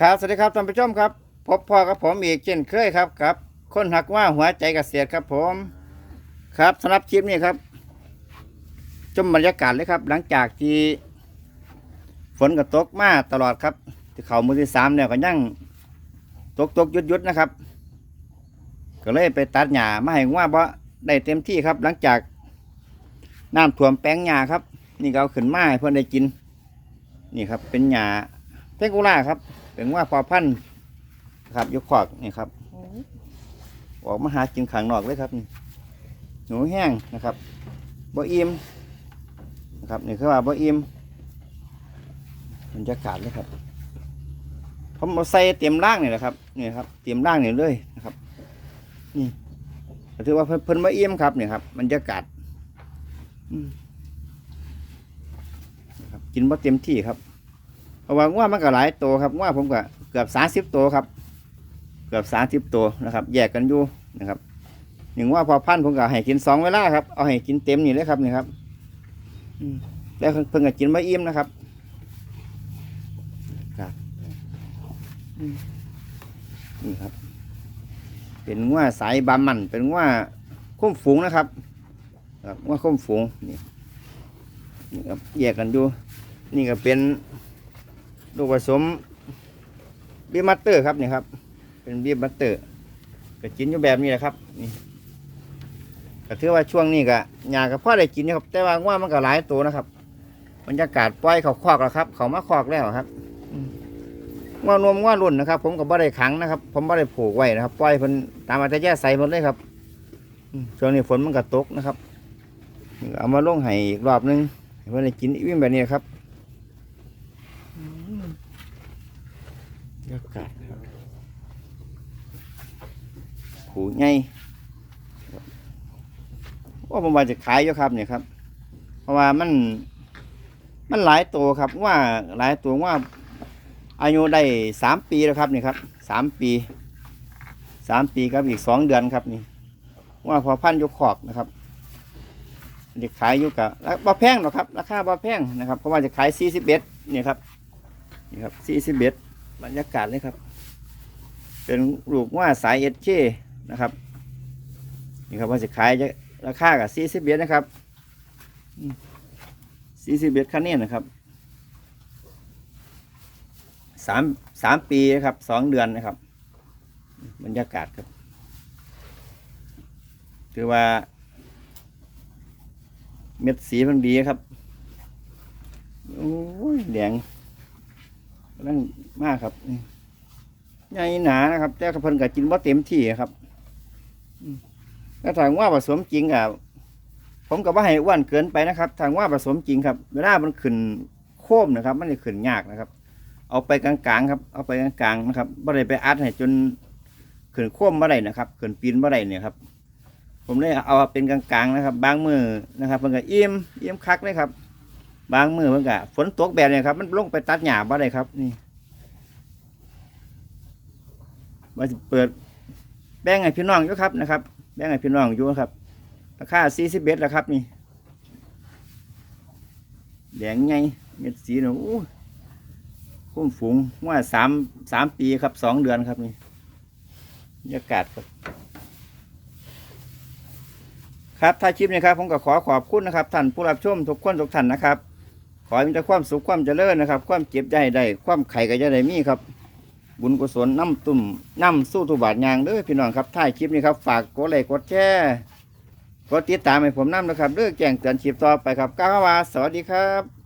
ครับสวัสดีครับท่านผู้ชมครับ พบพ่อกับผมอีกเช่นเคยครับครับคนหักว่าหัวใจเกษตรครับผม ครับสำหรับคลิปนี้ครับชมบรรยากาศเลยครับ หลังจากที่ฝนก็ตกมาตลอดครับที่เขามือที่สามเนี่ยก็ยังตกตกยุดยุดๆนะครับ ก็เลยไปตัดหญ้ามาให้ว่าบ่ได้เต็มที่ครับ หลังจากน้ำท่วมแปลงหญ้าครับ นี่ก็เอาขึ้นมาให้เพื่อนได้กิน นี่ครับเป็นหญ้าเพงกุล่าครับ เป็นว่าพอพันธุ์ครับยกขอกนี่ครับออกมาหากินขังนอกเลยครับนี่หนูแห้งนะครับบ่อิ่มนะครับนี่คือว่าบ่อิ่มบรรยากาศเลยครับผมเอาใส่เตรียมร่างนี่แหละครับนี่ครับเตรียมร่างนี่เลยนะครับนี่ถือว่าเพิ่นบ่อิ่มครับนี่ครับบรรยากาศอืมนะครับกินบ่เต็มที่ครับ เพราะว่าว่ามันก็หลายตัวครับว่าผมก็เกือบสาสิบตัวครับ เกือบสาสิบตัวนะครับ แยกกันอยู่นะครับหนึ่งว่าพอพันผมก็ให้กินสองเวลาครับเอาให้กินเต็มนี่เลยครับนี่ครับอืแล้วเพิ่งก็กินมาอิ่มนะครับครับนี่ครับ เป็นว่าสายบามัน เป็นว่าคุ้มฝูงนะครับครับว่าคุ้มฝูงนี่นี่ครับแยกกันอยู่นี่ก็เป็น ลูกผสมบีมัตเตอร์ครับนี่ครับ เป็นบีมัตเตอร์ก็กินอยู่แบบนี้แหละครับนี่ก็ถือว่าช่วงนี้ก็หยากับพ่อได้กินนะครับแต่ว่าว่ามันก็หลายตัวนะครับบรรยากาศปล่อยเขาคอกแล้วครับ เขามาคอกแล้วครับว่านวมว่ารุ่นนะครับ ผมก็บ่ได้ขังนะครับ ผมบ่ได้ผูกไว้นะครับปล่อยเพิ่นตามอัตยาใส่หมดเลยครับช่วงนี้ฝนมันก็ตกนะครับเอามาลงให้อีกรอบนึงเพิ่นได้กินอีวิ่งแบบนี้ครับ บรรยากาศผูใหญ่ว่าผมว่าจะขายอยู่ครับเนี่ยครับ เพราะว่ามัน มันหลายตัวครับว่าหลายตัวว่าอายุได้สามปีแล้วครับนี่ครับสามปีสามปีครับอีกสองเดือนครับนี่ ว่าพอพันยกขอกนะครับจะขายอยู่กับแล้วบ่แพงหรอกครับราคาบ่แพงนะครับ เพราะว่าจะขายสี่สิบเอ็ดนี่ครับนี่ครับสี่สิบเอ็ด บรรยากาศเลยครับ เป็นลูกว่าสายเอชเคนะครับ นี่ครับว่าจะขายจะราคากับสี่สิบเอ็ดนะครับสี่สิบเอ็ดคันนี้นะครับสามสามปีนะครับสองเดือนนะครับ บรรยากาศครับถือว่า เม็ดสีมันดีครับ โอ้ยแดง กำลังมากครับใหญ่หนานะครับ แต่กระเพิ่นก็กินว่าเต็มที่ครับถ้าทางว่าผสมจริงอะผมก็ว่าให้อ้วนเกินไปนะครับทางว่าผสมจริงครับเวลามันขึ้นโค้มนะครับ มันจะขึ้นยากนะครับ เอาไปกลางๆครับ เอาไปกลางๆนะครับบ่ได้ไปอัดให้จนขึ้นโค้มบ่ได้นะครับขึ้นปีนบ่ได้เนี่ยครับผมเลยเอาเป็นกลางๆนะครับ บางมือนะครับมันก็อิ่มอิ่มคักเลยครับ บางมือมันก็ฝนตกแบบเนี้ครับ มันลงไปตัดหญ้าบ่ได้ครับ นี่มาเปิดแบ่งให้พี่น้องอยู่ครับนะครับ แบ่งให้พี่น้องอยู่ครับ ราคาสี่สิบเอ็ดแล้วครับ นี่แดงไงเม็ดสีเนาะอู้คุ้มฝูงว่าสามสามปีครับสองเดือนครับนี่บรรยากาศครับครับถ้าคลิปนี้ครับผมก็ขอขอบคุณนะครับท่านผู้รับชมทุกคนทุกท่านนะครับ ขอให้มีแต่ความสุขความเจริญนะครับ ความเจ็บใจได้ความไข่ก็จะได้มีครับ บุญกุศลน้ำตุ่มน้ำสู้ตุบาทยางเด้อพี่น้องครับถ่ายคลิปนี้ครับฝากกดไลค์กดแชร์กดติดตามให้ผมน้ำนะครับเด้อแจ้งเตือนคลิปต่อไปครับก้าวาสวัสดีครับ